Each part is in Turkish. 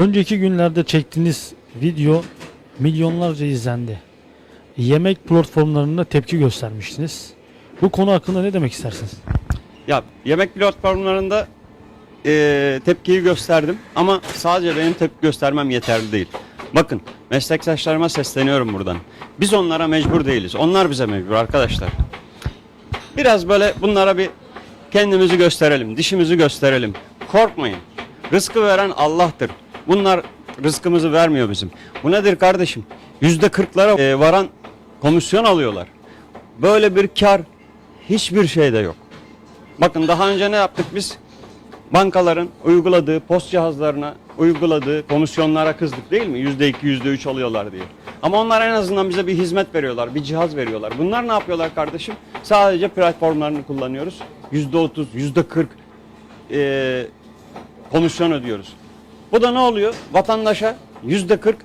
Önceki günlerde çektiğiniz video milyonlarca izlendi. Yemek platformlarında tepki göstermiştiniz. Bu konu hakkında ne demek istersiniz? Ya yemek platformlarında eee tepkiyi gösterdim ama sadece benim tepki göstermem yeterli değil. Bakın meslektaşlarıma sesleniyorum buradan. Biz onlara mecbur değiliz. Onlar bize mecbur arkadaşlar. Biraz böyle bunlara bir kendimizi gösterelim, dişimizi gösterelim. Korkmayın. Rızkı veren Allah'tır. Bunlar rızkımızı vermiyor bizim. Bu nedir kardeşim? Yüzde kırklara eee, varan komisyon alıyorlar. Böyle bir kar hiçbir şeyde yok. Bakın daha önce ne yaptık biz? Bankaların uyguladığı post cihazlarına uyguladığı komisyonlara kızdık değil mi? Yüzde iki, yüzde üç alıyorlar diye. Ama onlar en azından bize bir hizmet veriyorlar, bir cihaz veriyorlar. Bunlar ne yapıyorlar kardeşim? Sadece platformlarını kullanıyoruz. Yüzde otuz, yüzde kırk eee, komisyon ödüyoruz. Bu da ne oluyor? Vatandaşa yüzde kırk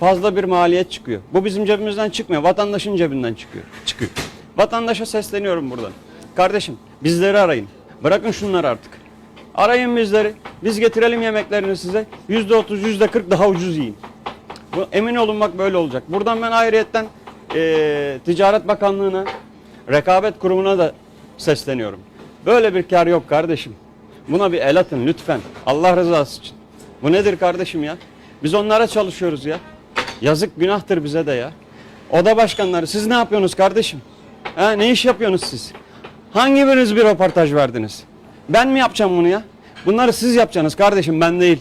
fazla bir maliyet çıkıyor. Bu bizim cebimizden çıkmıyor. Vatandaşın cebinden çıkıyor. Çıkıyor. Vatandaşa sesleniyorum buradan. Kardeşim bizleri arayın. Bırakın şunları artık. Arayın bizleri. Biz getirelim yemeklerini size. Yüzde otuz, yüzde kırk daha ucuz yiyin. Bu, emin olun bak böyle olacak. Buradan ben ayrıyetten eee Ticaret Bakanlığı'na, Rekabet Kurumu'na da sesleniyorum. Böyle bir kar yok kardeşim. Buna bir el atın lütfen. Allah rızası için. Bu nedir kardeşim ya? Biz onlara çalışıyoruz ya. Yazık günahtır bize de ya. Oda başkanları siz ne yapıyorsunuz kardeşim? Ha, ne iş yapıyorsunuz siz? Hangi biriniz bir röportaj verdiniz? Ben mi yapacağım bunu ya? Bunları siz yapacaksınız kardeşim ben değil.